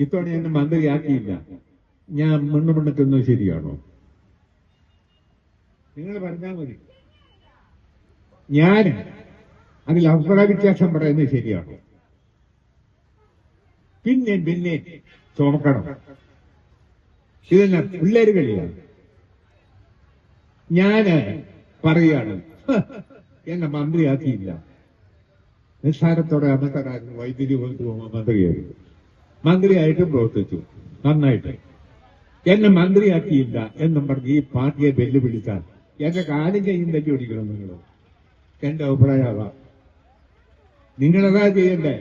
ഇത്തവണ എന്നെ മന്ത്രിയാക്കിയില്ല. ഞാൻ മണ്ണ് മണ്ണിക്കുന്നത് ശരിയാണോ? നിങ്ങൾ പറഞ്ഞാൽ മതി. ഞാൻ അതിൽ അഭിപ്രായ വ്യത്യാസം പറയുന്നത് ശരിയാണോ? പിന്നെ പിന്നെ ചുമക്കണം. ഇതെല്ലാം പിള്ളേര് കളിയാണ് ഞാൻ പറയാണ് എന്നെ മന്ത്രിയാക്കിയില്ല. നിസ്സാരത്തോടെ അന്നത്തരായിരുന്നു വൈദ്യുതി വകുപ്പ് മന്ത്രിയായി മന്ത്രിയായിട്ട് പ്രവർത്തിച്ചു. നന്നായിട്ട്. എന്നെ മന്ത്രിയാക്കിയില്ല എന്നും പറഞ്ഞ് ഈ പാർട്ടിയെ വെല്ലുവിളിച്ചാൽ എന്റെ കാലും ചെയ്യും തെറ്റി നിങ്ങൾ. എന്റെ അഭിപ്രായമാവാ നിങ്ങളതാ ചെയ്യണ്ടേ?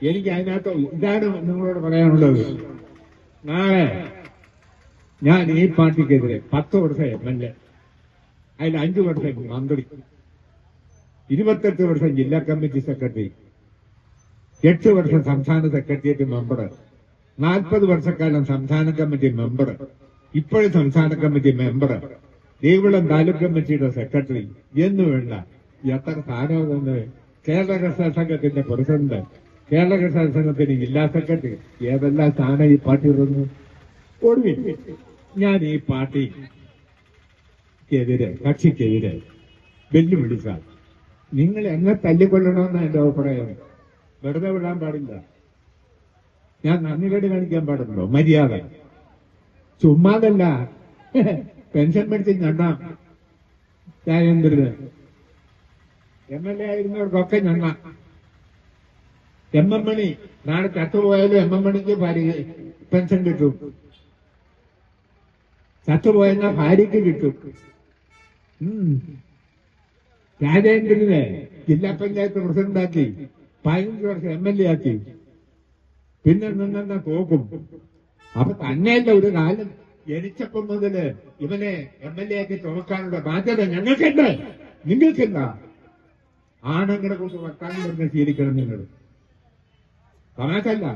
എനിക്ക് അതിനകത്ത് ഇതാണ് നിങ്ങളോട് പറയാനുള്ളത്? നാളെ ഞാൻ ഈ പാർട്ടിക്കെതിരെ പത്ത് വർഷം എം എൽ എ അതിൽ അഞ്ചു വർഷം മന്ത്രി ഇരുപത്തെട്ട് വർഷം ജില്ലാ കമ്മിറ്റി സെക്രട്ടറി എട്ട് വർഷം സംസ്ഥാന സെക്രട്ടേറിയറ്റ് മെമ്പർ. നാൽപ്പത് വർഷക്കാലം സംസ്ഥാന കമ്മിറ്റി മെമ്പർ. ഇപ്പോഴും സംസ്ഥാന കമ്മിറ്റി മെമ്പർ. ദേവികുളം താലൂക്ക് കമ്മിറ്റിയുടെ സെക്രട്ടറി എന്ന് വേണ്ട എത്ര സ്ഥാനമെന്ന് കേരള കർഷക സംഘത്തിന്റെ പ്രസിഡന്റ് കേരള കർഷക സംഘത്തിന് ജില്ലാ സെക്രട്ടറി ഏതെല്ലാം സ്ഥാനം ഈ പാർട്ടി തന്നു ഒടുവിൽ ഞാൻ ഈ പാർട്ടിക്കെതിരെ കക്ഷിക്കെതിരെ വെല്ലുവിളിച്ചാൽ നിങ്ങൾ എന്നെ തല്ലിക്കൊള്ളണമെന്നാണ് എന്റെ അഭിപ്രായം. വെറുതെ വിടാൻ പാടില്ല. ഞാൻ നന്ദികേട് കാണിക്കാൻ പാടുന്നുണ്ടോ? മര്യാദ. ചുമ്മാതല്ല. പെൻഷൻ മേടിച്ച് ഞണ്ണാം. രാജേന്ദ്രന് എം എൽ എ ആയിരുന്നവർക്കൊക്കെ ഞണ്ണ. M M Mani. നാളെ ചത്തുപോയാലും എം എം മണിക്ക് ഭാര്യ പെൻഷൻ കിട്ടും. ചത്തുപോയെന്ന ഭാര്യയ്ക്ക് കിട്ടും. രാജേന്ദ്രനെ ജില്ലാ പഞ്ചായത്ത് പ്രസിഡന്റാക്കി. പതിനഞ്ച് വർഷം എം എൽ എ ആക്കി. പിന്നെ നിന്നെന്നാ തോക്കും? അപ്പൊ തന്നെയല്ല ഒരു കാലം. ജനിച്ചപ്പം മുതൽ ഇവനെ എം എൽ എ ആക്കി തുറക്കാനുള്ള ബാധ്യത ഞങ്ങൾക്കുണ്ട് നിങ്ങൾക്കെന്താ? ആണുങ്ങളെ കൊണ്ട് വർത്താനം പറഞ്ഞ് ശീലിക്കണം നിങ്ങൾ. തമാശല്ല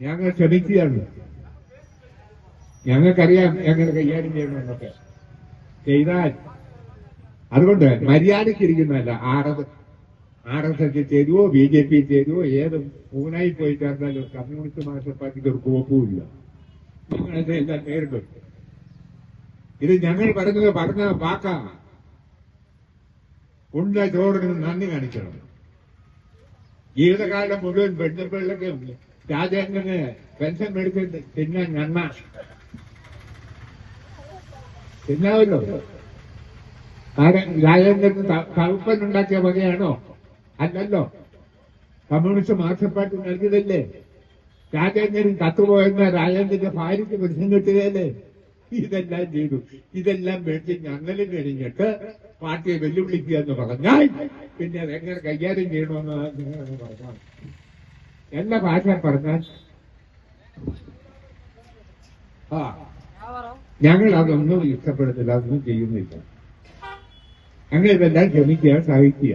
ഞങ്ങൾ ക്ഷമിക്കുകയാണ് ഞങ്ങൾക്കറിയാം ഞങ്ങൾ കൈകാര്യം ചെയ്യണമെന്നൊക്കെ ചെയ്താൽ അതുകൊണ്ട് മര്യാദയ്ക്ക് ഇരിക്കുന്നതല്ല ആർ എസ് എസ് ചേരുവോ ബി ജെ പി ചേരുവോ ഏത് ഊനായി പോയി ചേർന്നാലും കമ്മ്യൂണിസ്റ്റ് മാസ്റ്റർ പാർട്ടിക്ക് ഒരു കോപ്പുമില്ല. എല്ലാം നേരിടും ഇത് ഞങ്ങൾ പറഞ്ഞത് പറഞ്ഞ വാക്കാ. ഉണ്ട ചോറിന് നന്ദി കാണിക്കണം. ജീവിതകാലം മുഴുവൻ പെണ്ണുപിള്ളക്ക് രാജേന്ദ്രന് പെൻഷൻ മേടിച്ച് തിന്നാൻ നന്മ. തിന്നാവല്ലോ. രാജേന്ദ്രന് തവപ്പൻ ഉണ്ടാക്കിയ വകയാണോ? അല്ലല്ലോ. കമ്മ്യൂണിസ്റ്റ് മാർക്സിസ്റ്റ് പാർട്ടി നൽകിയതല്ലേ? രാജേന്ദ്രൻ കത്തുപോയെന്ന രാജേന്ദ്രന്റെ ഭാര്യയ്ക്ക് പെൻഷൻ കിട്ടുകയല്ലേ? ഇതെല്ലാം ചെയ്തു. ഇതെല്ലാം വേണ്ടി ഞങ്ങളും കഴിഞ്ഞിട്ട് പാർട്ടിയെ വെല്ലുവിളിക്കുക എന്ന് പറഞ്ഞാൽ പിന്നെ അതെങ്ങനെ കൈകാര്യം ചെയ്യണമെന്ന് പറഞ്ഞാൽ എല്ലാ ഭാഷ പറഞ്ഞാൽ ആ ഞങ്ങൾ അതൊന്നും ഇഷ്ടപ്പെടുന്നില്ല അതൊന്നും ചെയ്യുന്നില്ല. ഞങ്ങൾ ഇതെല്ലാം ക്ഷമിക്കുക സഹിക്കുക.